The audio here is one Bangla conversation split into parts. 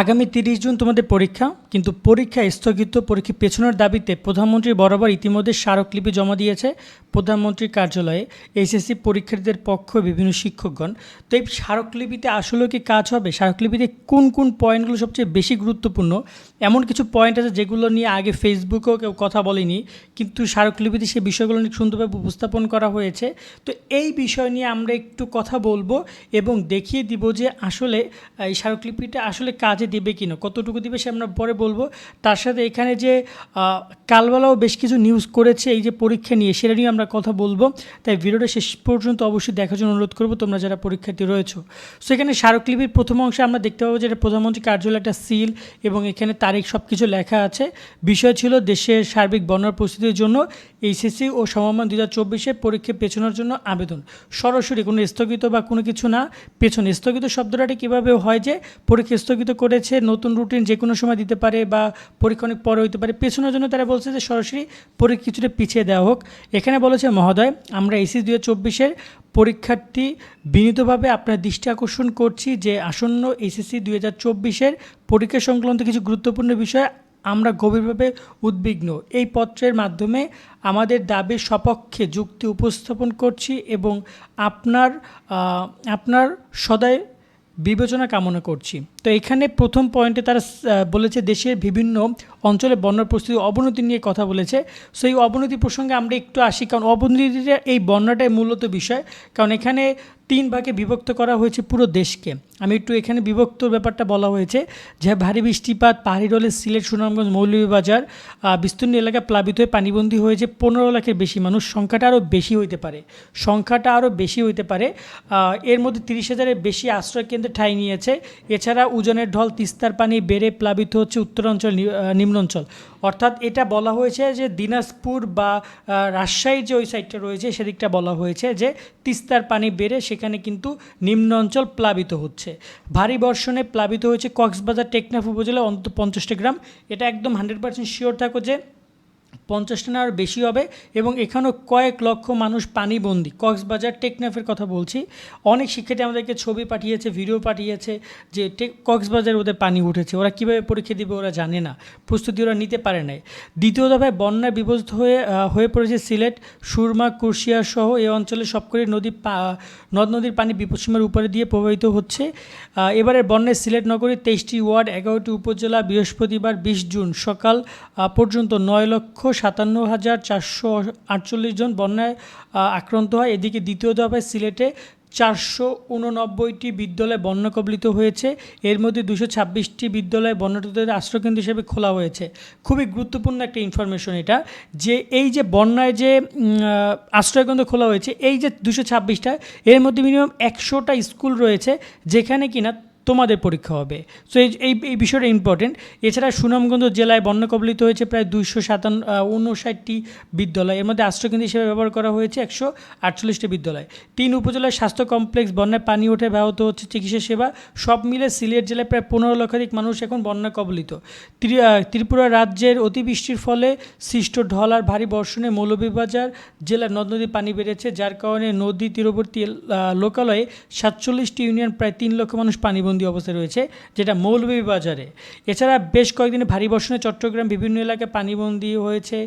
আগামী তিরিশ জুন তোমাদের পরীক্ষা, কিন্তু পরীক্ষা স্থগিত পরীক্ষা পেছনের দাবিতে প্রধানমন্ত্রী বরাবর ইতিমধ্যে স্মারকলিপি জমা দিয়েছে প্রধানমন্ত্রীর কার্যালয়ে এইচএসসি পরীক্ষার্থীদের পক্ষ, বিভিন্ন শিক্ষকগণ। তো এই স্মারকলিপিতে আসলেও কি কাজ হবে? স্মারকলিপিতে কোন কোন পয়েন্টগুলো সবচেয়ে বেশি গুরুত্বপূর্ণ? এমন কিছু পয়েন্ট আছে যেগুলো নিয়ে আগে ফেসবুকেও কেউ কথা বলেনি, কিন্তু স্মারকলিপিতে সেই বিষয়গুলো নিয়ে সুন্দরভাবে উপস্থাপন করা হয়েছে। তো এই বিষয় নিয়ে আমরা একটু কথা বলব এবং দেখিয়ে দিব যে আসলে, এই স্মারকলিপিটা আসলে কাজে দেবে কি না কতটুকু দিবে সে আমরা পরে বলব। তার সাথে এখানে যে কালবেলাও বেশ কিছু নিউজ করেছে, এই যে পরীক্ষা নিয়ে, সেটা নিয়ে আমরা কথা বলব। তাই ভিডিওটা শেষ পর্যন্ত অবশ্যই দেখার জন্য অনুরোধ করব, তোমরা যারা পরীক্ষার্থী রয়েছো। সো এখানে স্মারকলিপির প্রথম অংশে আমরা দেখতে পাবো যে এটা প্রধানমন্ত্রী কার্যালয় একটা সিল এবং এখানে তারিখ সব কিছু লেখা আছে। বিষয় ছিল দেশের সার্বিক বন্যার পরিস্থিতির জন্য এইচএসসি ও সমমান দু হাজার চব্বিশে পরীক্ষা পেছানোর জন্য আবেদন। সরাসরি কোনো স্থগিত বা কোনো কিছু না, পেছনে স্থগিত শব্দটা কীভাবে হয় যে, পরীক্ষা স্থগিত করেছে, নতুন রুটিন যে কোনো সময় দিতে পারে বা পরীক্ষা অনেক পরে হইতে পারে, পেছনের জন্য তারা বলছে যে সরাসরি পরীক্ষা কিছুটা পিছিয়ে দেওয়া হোক। এখানে বলেছে মহোদয়, আমরা এসি দু চব্বিশের পরীক্ষার্থী বিনীতভাবে আপনার দৃষ্টি আকর্ষণ করছি যে আসন্ন এসএসসি দুই হাজার চব্বিশের পরীক্ষা সংক্রান্ত কিছু গুরুত্বপূর্ণ বিষয় আমরা গভীরভাবে উদ্বিগ্ন। এই পত্রের মাধ্যমে আমাদের দাবির সপক্ষে যুক্তি উপস্থাপন করছি এবং আপনার আপনার সদায় বিবেচনা কামনা করছি। তো এখানে প্রথম পয়েন্টে তারা বলেছে দেশের বিভিন্ন অঞ্চলে বন্যার পরিস্থিতি অবনতি নিয়ে কথা বলেছে। সো এই অবনতি প্রসঙ্গে আমরা একটু আসি, কারণ অবনতিটা এই বন্যাটাই মূলত বিষয়। কারণ এখানে তিন ভাগে বিভক্ত করা হয়েছে পুরো দেশকে। আমি একটু এখানে বিভক্ত ব্যাপারটা বলা হয়েছে। যে ভারী বৃষ্টিপাত, পাহাড়ি রোলে সিলেট, সুনামগঞ্জ, মৌলভীবাজার বিস্তীর্ণ এলাকা প্লাবিত হয়ে পানিবন্দী হয়েছে। পনেরো লাখের বেশি মানুষ। সংখ্যাটা আরও বেশি হইতে পারে। সংখ্যাটা আরও বেশি হইতে পারে। এর মধ্যে তিরিশ হাজারের বেশি আশ্রয় কেন্দ্রে ঠাঁই নিয়েছে। এছাড়া উজনের ঢল, তিস্তার পানি বেড়ে প্লাবিত হচ্ছে উত্তরাঞ্চল নিম্নাঞ্চল। অর্থাৎ এটা বলা হয়েছে যে দিনাজপুর বা রাজশাহীর যে ওই সাইডটা রয়েছে, সেদিকটা বলা হয়েছে যে তিস্তার পানি বেড়ে সেখানে কিন্তু নিম্ন অঞ্চল প্লাবিত হচ্ছে। ভারী বর্ষণে প্লাবিত হয়েছে কক্সবাজার টেকনাফ উপজেলায় অন্তত পঞ্চাশটা গ্রাম। এটা একদম হান্ড্রেড পার্সেন্ট শিওর থাকো যে পঞ্চাশটা আর বেশি হবে এবং এখানেও কয়েক লক্ষ মানুষ পানিবন্দী। কক্সবাজার টেকনাফের কথা বলছি। অনেক শিক্ষার্থী আমাদেরকে ছবি পাঠিয়েছে ভিডিও পাঠিয়েছে যে টেক কক্সবাজার ওদের পানি উঠেছে। ওরা কীভাবে পরীক্ষা দিবে ওরা জানে না। প্রস্তুতি ওরা নিতে পারে নাই। দ্বিতীয় দফায় বন্যায় বিভক্ত হয়ে হয়ে পড়েছে সিলেট সুরমা কুশিয়া সহ এই অঞ্চলে সবকটি নদী নদ নদীর পানি বিপদসীমার উপরে দিয়ে প্রবাহিত হচ্ছে। আহ, এবারের বন্যায় সিলেট নগরীর তেইশটি ওয়ার্ড এগারোটি উপজেলা বৃহস্পতিবার বিশ জুন সকাল পর্যন্ত নয় লক্ষ সাতান্ন হাজার চারশো আটচল্লিশ জন বন্যায় আক্রান্ত হয়। এদিকে দ্বিতীয় দফায় সিলেটে চারশো উননব্বইটি বিদ্যালয় বন্যা কবলিত হয়েছে। এর মধ্যে দুশো ছাব্বিশটি বিদ্যালয় বন্যাটুদের আশ্রয়কেন্দ্র হিসেবে খোলা হয়েছে। খুবই গুরুত্বপূর্ণ একটা ইনফরমেশন এটা, যে এই যে বন্যায় যে আশ্রয়কেন্দ্র খোলা হয়েছে, এই যে দুশো ছাব্বিশটা, এর মধ্যে মিনিমাম একশোটা স্কুল রয়েছে, যেখানে কিনা তোমাদের পরীক্ষা হবে। সো এই এই বিষয়টা ইম্পর্টেন্ট এছাড়া সুনামগঞ্জ জেলায় বন্যা কবলিত হয়েছে প্রায় দুইশো সাতান্ন উনষাটটি বিদ্যালয়। এর মধ্যে আশ্রয়কেন্দ্র হিসেবে ব্যবহার করা হয়েছে একশো আটচল্লিশটি বিদ্যালয়। তিন উপজেলার স্বাস্থ্য কমপ্লেক্স বন্যায় পানি ওঠে ব্যাহত হচ্ছে চিকিৎসা সেবা। সব মিলে সিলেট জেলায় প্রায় পনেরো লক্ষাধিক মানুষ এখন বন্যা কবলিত ত্রিপুরা রাজ্যের অতিবৃষ্টির ফলে সৃষ্ট ঢল আর ভারী বর্ষণে মৌলভীবাজার জেলার নদ নদীর পানি বেড়েছে, যার কারণে নদী তীরবর্তী লোকালয়ে সাতচল্লিশটি ইউনিয়ন প্রায় তিন লক্ষ মানুষ পানিবন্দী অবস্থায় রয়েছে, যেটা মৌলভীবাজারে। এছাড়া বেশ কয়েকদিনে ভারী বর্ষণে চট্টগ্রাম বিভিন্ন এলাকায় পানিবন্দী হয়েছে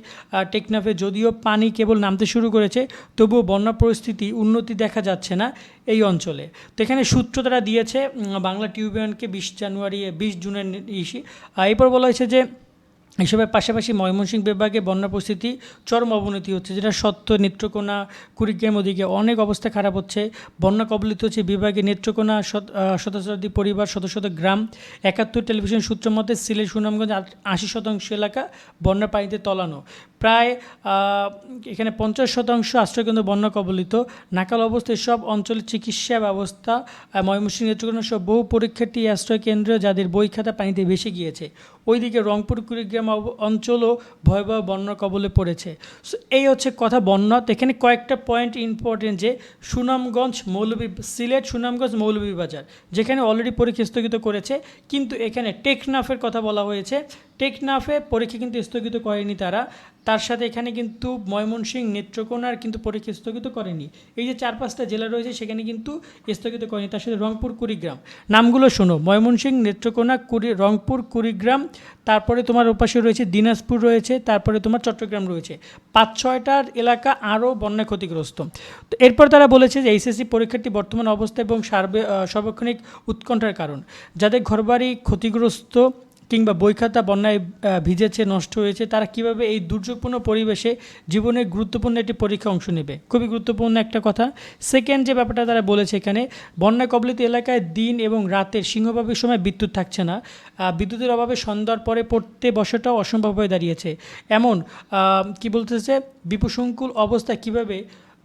টেকনাফে যদিও পানি কেবল নামতে শুরু করেছে, তবুও বন্যা পরিস্থিতি উন্নতি দেখা যাচ্ছে না এই অঞ্চলে। তো এখানে সূত্র তারা দিয়েছে বাংলা টিউবিয়ানকে বিশ জানুয়ারি, বিশ জুনের ইসি এরপর বলা হয়েছে যে এসবের পাশাপাশি ময়মনসিংহ বিভাগে বন্যা পরিস্থিতি চরম অবনতি হচ্ছে, যেটা সত্য নেত্রকোনা, কুড়িগ্রাম ওদিকে অনেক অবস্থা খারাপ হচ্ছে। বন্যা কবলিত হচ্ছে বিভাগে নেত্রকোনা শত- শতাধিক পরিবার, শত শত গ্রাম। একাত্তর টেলিভিশন সূত্র মতে, সিলেট, সুনামগঞ্জ আশি শতাংশ এলাকা বন্যার পানিতে তলানো। প্রায় এখানে পঞ্চাশ শতাংশ আশ্রয়কেন্দ্র বন্যা কবলিত নাকাল অবস্থায় সব অঞ্চলের চিকিৎসা ব্যবস্থা ময়মনসিংহ নেত্রকোনা সহ বহু পরীক্ষার্থী এই আশ্রয় কেন্দ্র যাদের বই খাতা পানিতে ভেসে গিয়েছে। ওইদিকে রংপুর, কুড়িগ্রাম অঞ্চলও ভয়াবহ বন্যার কবলে পড়েছে। সো এই হচ্ছে কথা বন্যা। তো এখানে কয়েকটা পয়েন্ট ইম্পর্টেন্ট যে সুনামগঞ্জ মৌলভী সিলেট, সুনামগঞ্জ মৌলভীবাজার, যেখানে অলরেডি পরীক্ষা স্থগিত করেছে। কিন্তু এখানে টেকনাফের কথা বলা হয়েছে। টেকনাফে পরীক্ষা কিন্তু স্থগিত করেনি তারা। তার সাথে এখানে কিন্তু ময়মনসিংহ নেত্রকোনার কিন্তু পরীক্ষা স্থগিত করেনি। এই যে চার পাঁচটা জেলা রয়েছে সেখানে কিন্তু স্থগিত করেনি। তার সাথে রংপুর, কুড়িগ্রাম। নামগুলো শোনো। ময়মনসিংহ নেত্রকোনা, কুড়ি, রংপুর, কুড়িগ্রাম। তারপরে তোমার ওপাশে রয়েছে দিনাজপুর রয়েছে। তারপরে তোমার চট্টগ্রাম রয়েছে। পাঁচ, ছয়টার এলাকা আরও বন্যায় ক্ষতিগ্রস্ত। তো এরপর তারা বলেছে যে এইচএসসি পরীক্ষার্থী বর্তমান অবস্থা এবং সার্বে সার্বক্ষণিক উৎকণ্ঠার কারণ। যাদের ঘরবাড়ি ক্ষতিগ্রস্ত কিংবা বই খাতা বন্যায় ভিজেছে, নষ্ট হয়েছে, তারা কীভাবে এই দুর্যোগপূর্ণ পরিবেশে জীবনের গুরুত্বপূর্ণ একটি পরীক্ষা অংশ নেবে? খুবই গুরুত্বপূর্ণ একটা কথা। সেকেন্ড যে ব্যাপারটা তারা বলেছে এখানে বন্যা কবলিত এলাকায় দিন এবং রাতের সিংহভাবের সময় বিদ্যুৎ থাকছে না। বিদ্যুতের অভাবে সন্ধ্যার পরে পড়তে বসাটাও অসম্ভব হয়ে দাঁড়িয়েছে। এমন কি বলতেছে বিপুসংকুল অবস্থা কীভাবে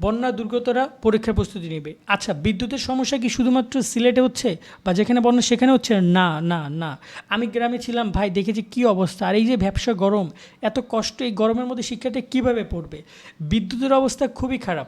বন্যা দুর্গতরা পরীক্ষার প্রস্তুতি নেবে। আচ্ছা বিদ্যুতের সমস্যা কি শুধুমাত্র সিলেটে হচ্ছে? বা যেখানে বন্যা, সেখানে হচ্ছে? না না না। আমি গ্রামে ছিলাম, ভাই, দেখেছি কি অবস্থা। আর এই যে ব্যবসা গরম, এত কষ্ট এই গরমের মধ্যে শিক্ষার্থী কীভাবে পড়বে? বিদ্যুতের অবস্থা খুবই খারাপ।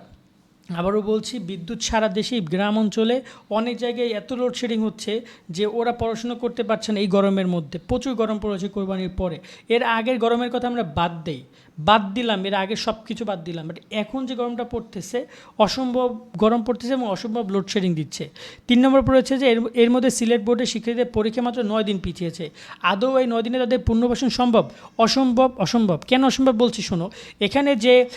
আবারও বলছি, বিদ্যুৎ সারা দেশেই গ্রাম অঞ্চলে অনেক জায়গায় এত লোডশেডিং হচ্ছে যে ওরা পড়াশোনা করতে পারছে না এই গরমের মধ্যে। প্রচুর গরম পড়েছে কোরবানির পরে। এর আগের গরমের কথা আমরা বাদ দেই। বাদ দিলাম, এর আগে সব কিছু বাদ দিলাম। বাট এখন যে গরমটা পড়তেছে, অসম্ভব গরম পড়তেছে এবং অসম্ভব লোডশেডিং দিচ্ছে। তিন নম্বর পড়েছে যে, এর এর মধ্যে সিলেট বোর্ডের শিক্ষার্থীদের পরীক্ষা মাত্র নয় দিন পিছিয়েছে। আদৌ এই নয় দিনে তাদের পুনর্বাসন সম্ভব? অসম্ভব অসম্ভব। কেন অসম্ভব বলছি শোনো। এখানে যে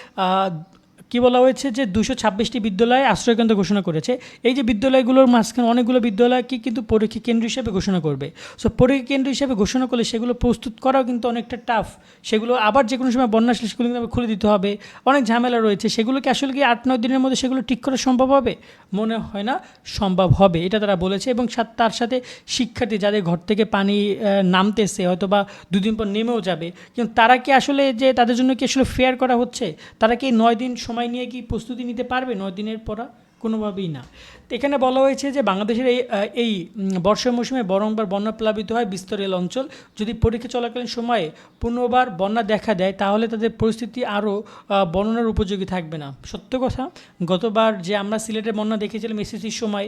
কি বলা হয়েছে যে দুশো ছাব্বিশটি বিদ্যালয়ে আশ্রয়কেন্দ্র ঘোষণা করেছে? এই যে বিদ্যালয়গুলোর মাঝখানে অনেকগুলো বিদ্যালয়কে কিন্তু পরীক্ষা কেন্দ্র হিসেবে ঘোষণা করবে। সো পরীক্ষা কেন্দ্র হিসেবে ঘোষণা করলে সেগুলো প্রস্তুত করাও কিন্তু অনেকটা টাফ সেগুলো আবার যে কোনো সময় বন্যা আসলে সেগুলো কিন্তু খুলে দিতে হবে। অনেক ঝামেলা রয়েছে। সেগুলোকে আসলে কি আট, নয় দিনের মধ্যে সেগুলো ঠিক করা সম্ভব হবে? মনে হয় না, সম্ভব হবে, এটা তারা বলেছে। এবং তার সাথে শিক্ষার্থী যাদের ঘর থেকে পানি নামতেছে হয়তো বা দুদিন পর নেমেও যাবে। কিন্তু তারা কি আসলে যে তাদের জন্য কি আসলে ফেয়ার করা হচ্ছে? তারা কি নয় দিন সময় নিয়ে কি প্রস্তুতি নিতে পারবে? নয় দিনের পড়া? কোনোভাবেই না। এখানে বলা হয়েছে যে বাংলাদেশের এই এই বর্ষা মৌসুমে বরংবার বন্যা প্লাবিত হয় বিস্তর রেল অঞ্চল। যদি পরীক্ষা চলাকালীন সময়ে পুনর্বার বন্যা দেখা দেয়, তাহলে তাদের পরিস্থিতি আরও বর্ণনার উপযোগী থাকবে না। সত্য কথা, গতবার যে আমরা সিলেটের বন্যা দেখেছিলাম এসএসসির সময়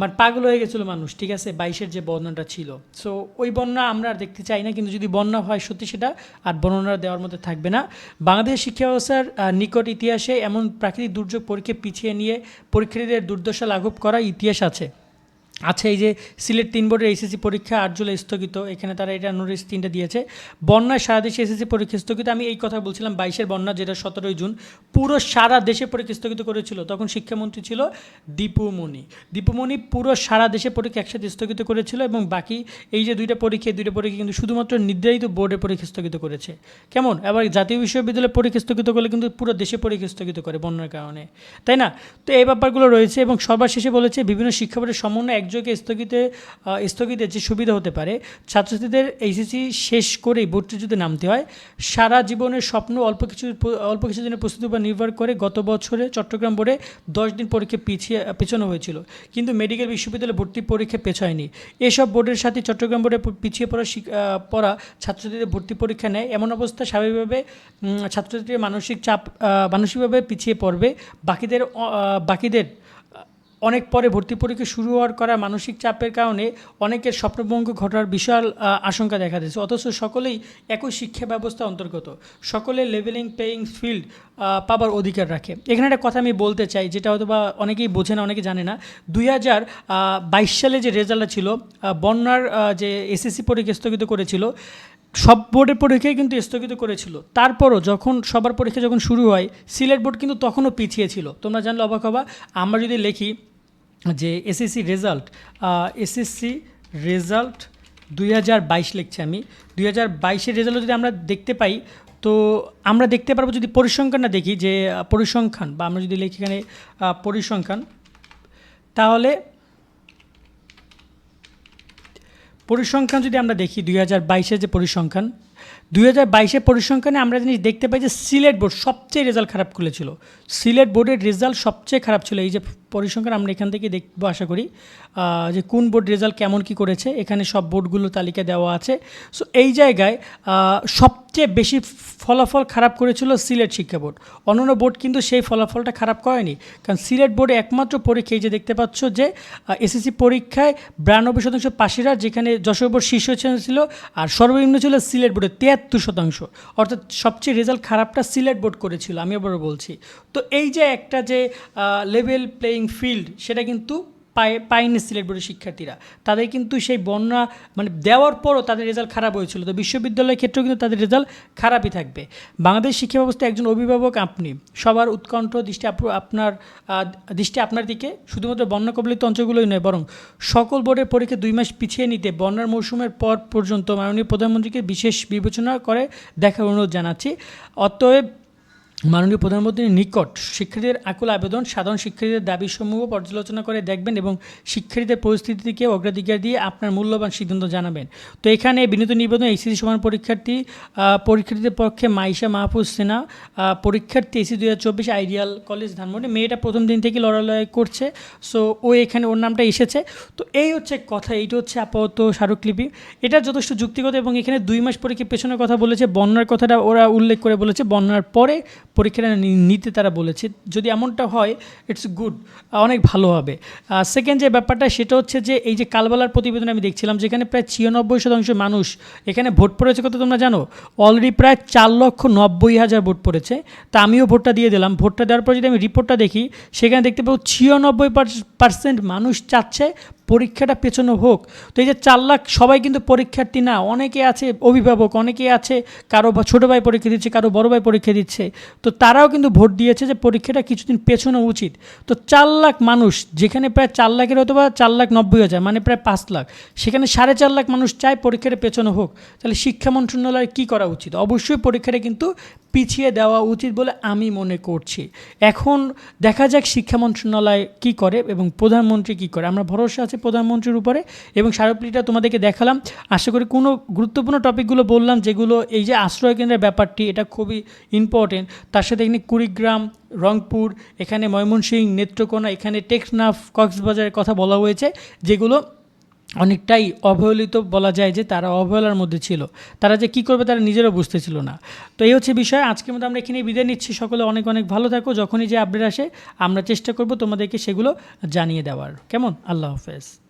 মানে পাগল হয়ে গেছিল মানুষ, ঠিক আছে? বাইশের যে বর্ণনাটা ছিল। সো ওই বন্যা আমরা আর দেখতে চাই না, কিন্তু যদি বন্যা হয় সত্যি সেটা, আর বর্ণনা দেওয়ার মধ্যে থাকবে না। বাংলাদেশ শিক্ষা ব্যবস্থার নিকট ইতিহাসে এমন প্রাকৃতিক দুর্যোগ পরীক্ষা পিছিয়ে নিয়ে পরীক্ষার্থীদের দুর্দশা লাঘব করা ইতিহাস আছে। আচ্ছা এই যে সিলেট তিন বোর্ডের এইচএসসি পরীক্ষা আট জুলাই স্থগিত, এখানে তারা এটা নোটিশ তিনটা দিয়েছে। বন্যায় সারা দেশে এসএসসি পরীক্ষা স্থগিত, আমি এই কথা বলছিলাম, বাইশের বন্যা যেটা সতেরোই জুন, পুরো সারা দেশে পরীক্ষা স্থগিত করেছিল। তখন শিক্ষামন্ত্রী ছিল দীপুমণি দীপুমণি পুরো সারা দেশে পরীক্ষা একসাথে স্থগিত করেছিল এবং বাকি এই যে দুইটা পরীক্ষা দুইটা পরীক্ষা কিন্তু শুধুমাত্র নির্ধারিত বোর্ডে পরীক্ষা স্থগিত করেছে। কেমন? আবার জাতীয় বিশ্ববিদ্যালয়ে পরীক্ষা স্থগিত করলে কিন্তু পুরো দেশে পরীক্ষা স্থগিত করে বন্যার কারণে। তাই না? তো এই ব্যাপারগুলো রয়েছে এবং সবার শেষে বলেছে, বিভিন্ন শিক্ষা বোর্ডের সমন্বয় একযোগে স্থগিতে স্থগিতের যে সুবিধা হতে পারে, ছাত্রছাত্রীদের এইচএসসি শেষ করেই ভর্তি যদি নামতে হয়। সারা জীবনের স্বপ্ন অল্প কিছু অল্প কিছু দিনের প্রস্তুতির উপর নির্ভর করে গত বছরে চট্টগ্রাম বোর্ডে দশ দিন পরীক্ষা পিছিয়ে, পেছানো হয়েছিল। কিন্তু মেডিকেল বিশ্ববিদ্যালয়ে ভর্তি পরীক্ষা পেছায়নি এসব বোর্ডের সাথে চট্টগ্রাম বোর্ডে পিছিয়ে পড়া পড়া ছাত্রছাত্রীদের ভর্তি পরীক্ষা নেয়। এমন অবস্থা স্বাভাবিকভাবে ছাত্রছাত্রীর মানসিক চাপ মানসিকভাবে পিছিয়ে পড়বে। বাকিদের বাকিদের অনেক পরে ভর্তি পরীক্ষা শুরু হওয়ার করা মানসিক চাপের কারণে অনেকের স্বপ্নভঙ্গ ঘটার বিশাল আশঙ্কা দেখা দিয়েছে। অথচ সকলেই একই শিক্ষা ব্যবস্থা অন্তর্গত। সকলে লেভেলিং পেইং ফিল্ড পাবার অধিকার রাখে। এখানে একটা কথা আমি বলতে চাই, যেটা হয়তো বা অনেকেই বোঝে না, অনেকে জানে না। দুই হাজার বাইশ সালে যে রেজাল্টটা ছিল বন্যার যে এসএসসি পরীক্ষা স্থগিত করেছিল, সব বোর্ডের পরীক্ষাই কিন্তু স্থগিত করেছিল। তারপরও যখন সবার পরীক্ষা যখন শুরু হয়, সিলেট বোর্ড কিন্তু তখনও পিছিয়ে ছিল। তোমরা জানলে অবাক হবা, আমরা যদি লিখি যে এসএসসি রেজাল্ট এসএসসি রেজাল্ট দুই হাজার বাইশ লিখছি আমি। দুই হাজার বাইশের রেজাল্ট যদি আমরা দেখতে পাই, তো আমরা দেখতে পারব যদি পরিসংখ্যানটা দেখি, যে পরিসংখ্যান, বা আমরা যদি লিখি এখানে পরিসংখ্যান, তাহলে পরিসংখ্যান যদি আমরা দেখি, দুই হাজার বাইশের যে পরিসংখ্যান দুই হাজার বাইশের পরিসংখ্যানে আমরা জিনিস দেখতে পাই যে সিলেট বোর্ড সবচেয়ে রেজাল্ট খারাপ করেছিল সিলেট বোর্ডের রেজাল্ট সবচেয়ে খারাপ ছিল। এই যে পরিসংখ্যান আমরা এখান থেকে দেখব, আশা করি যে কোন বোর্ড রেজাল্ট কেমন কি করেছে, এখানে সব বোর্ডগুলো তালিকা দেওয়া আছে। সো এই জায়গায় সবচেয়ে বেশি ফলাফল খারাপ করেছিল সিলেট শিক্ষা বোর্ড। অন্যান্য বোর্ড কিন্তু সেই ফলাফলটা খারাপ করেনি। কারণ সিলেট বোর্ডে একমাত্র পরীক্ষা, এই যে দেখতে পাচ্ছ যে এসএসসি পরীক্ষায় বিরানব্বই শতাংশ পাশিরা যেখানে যশোর বোর্ড শীর্ষ ছিল, আর সর্বনিম্ন ছিল সিলেট বোর্ডে তিয়াত্তর শতাংশ। অর্থাৎ সবচেয়ে রেজাল্ট খারাপটা সিলেট বোর্ড করেছিল, আমি আবারও বলছি। তো এই যে একটা যে লেভেল প্লেয়িং ফিল্ড সেটা কিন্তু পায়, পায়নি সিলেট বোর্ডের শিক্ষার্থীরা। তাদের কিন্তু সেই বন্যা মানে দেওয়ার পরও তাদের রেজাল্ট খারাপ হয়েছিল। তো বিশ্ববিদ্যালয়ের ক্ষেত্রেও কিন্তু তাদের রেজাল্ট খারাপই থাকবে। বাংলাদেশ শিক্ষা ব্যবস্থা একজন অভিভাবক আপনি। সবার উৎকণ্ঠ, দৃষ্টি আপনার দৃষ্টি আপনার দিকে। শুধুমাত্র বন্যা কবলিত অঞ্চলগুলোই নয়, বরং সকল বোর্ডের পরীক্ষা দুই মাস পিছিয়ে নিতে, বন্যার মৌসুমের পর পর্যন্ত মাননীয় প্রধানমন্ত্রীকে বিশেষ বিবেচনা করে দেখার অনুরোধ জানাচ্ছি। অতএব মাননীয় প্রধানমন্ত্রীর নিকট শিক্ষার্থীদের আকুল আবেদন, সাধারণ শিক্ষার্থীদের দাবিসমূহ পর্যালোচনা করে দেখবেন এবং শিক্ষার্থীদের পরিস্থিতিকে অগ্রাধিকার দিয়ে আপনার মূল্যবান সিদ্ধান্ত জানাবেন। তো এখানে বিনীত নিবেদন এইচএসি সমান পরীক্ষার্থী পরীক্ষার্থীদের পক্ষে মাইশা মাহফুজ সিনহা পরীক্ষার্থী এসি হাজার চব্বিশ আইডিয়াল কলেজ ধানমন্ডি। মেয়েটা প্রথম দিন থেকে লড়ালড়াই করছে, সো ও এখানে ওর নামটা এসেছে। তো এই হচ্ছে কথা, এইটা হচ্ছে আপাতত স্মারকলিপি। এটা যথেষ্ট যুক্তিগত এবং এখানে দুই মাস পরীক্ষা পেছনের কথা বলেছে, বন্যার কথাটা ওরা উল্লেখ করে বলেছে। বন্যার পরে পরীক্ষাটা নিতে তারা বলেছে, যদি এমনটা হয় ইটস গুড অনেক ভালো হবে। সেকেন্ড যে ব্যাপারটা, সেটা হচ্ছে যে এই যে কালবেলার প্রতিবেদন আমি দেখছিলাম, যেখানে প্রায় ছিয়ানব্বই শতাংশ মানুষ এখানে ভোট পড়েছে, কত তোমরা জানো? অলরেডি প্রায় চার লক্ষ নব্বই হাজার ভোট পড়েছে। তা আমিও ভোটটা দিয়ে দিলাম। ভোটটা দেওয়ার পর যদি আমি রিপোর্টটা দেখি, সেখানে দেখতে পাবো ছিয়ানব্বই পার্সেন্ট মানুষ চাচ্ছে পরীক্ষাটা পেছনো হোক। তো এই যে চার লাখ, সবাই কিন্তু পরীক্ষার্থী না, অনেকে আছে অভিভাবক, অনেকে আছে কারও ছোটো ভাই পরীক্ষা দিচ্ছে, কারও বড় ভাই পরীক্ষা দিচ্ছে। তো তারাও কিন্তু ভোট দিয়েছে যে পরীক্ষাটা কিছুদিন পেছনো উচিত। তো চার লাখ মানুষ, যেখানে প্রায় চার লাখের হয়তো বা চার লাখ নব্বই হাজার মানে প্রায় পাঁচ লাখ, সেখানে সাড়ে চার লাখ মানুষ চায় পরীক্ষাটা পেছনো হোক। তাহলে শিক্ষা মন্ত্রণালয়ের কী করা উচিত? অবশ্যই পরীক্ষাটা কিন্তু পিছিয়ে দেওয়া উচিত বলে আমি মনে করছি। এখন দেখা যাক শিক্ষা মন্ত্রণালয় কী করে এবং প্রধানমন্ত্রী কী করে। আমরা ভরসা আছে প্রধানমন্ত্রীর উপরে, এবং স্মারকলিপিটা তোমাদেরকে দেখালাম। আশা করি কোনো গুরুত্বপূর্ণ টপিকগুলো বললাম, যেগুলো এই যে আশ্রয় কেন্দ্রের ব্যাপারটি, এটা খুবই ইম্পর্টেন্ট তার সাথে এখানে কুড়িগ্রাম, রংপুর, এখানে ময়মনসিং নেত্রকোনা, এখানে টেকনাফ, কক্সবাজারের কথা বলা হয়েছে, যেগুলো অনেকটাই অবহেলিত বলা যায় যে তারা অবহেলার মধ্যে ছিল। তারা যে কি করবে তারা নিজেরও বুঝতে ছিল না। তো এই হচ্ছে বিষয়। আজকের মধ্যে আমরা এখানে বিদায় নিচ্ছি। সকলে অনেক অনেক ভালো থাকো। যখনই যে আপডেট আসে, আমরা চেষ্টা করব তোমাদেরকে সেগুলো জানিয়ে দেওয়ার। কেমন? আল্লাহ হাফেজ।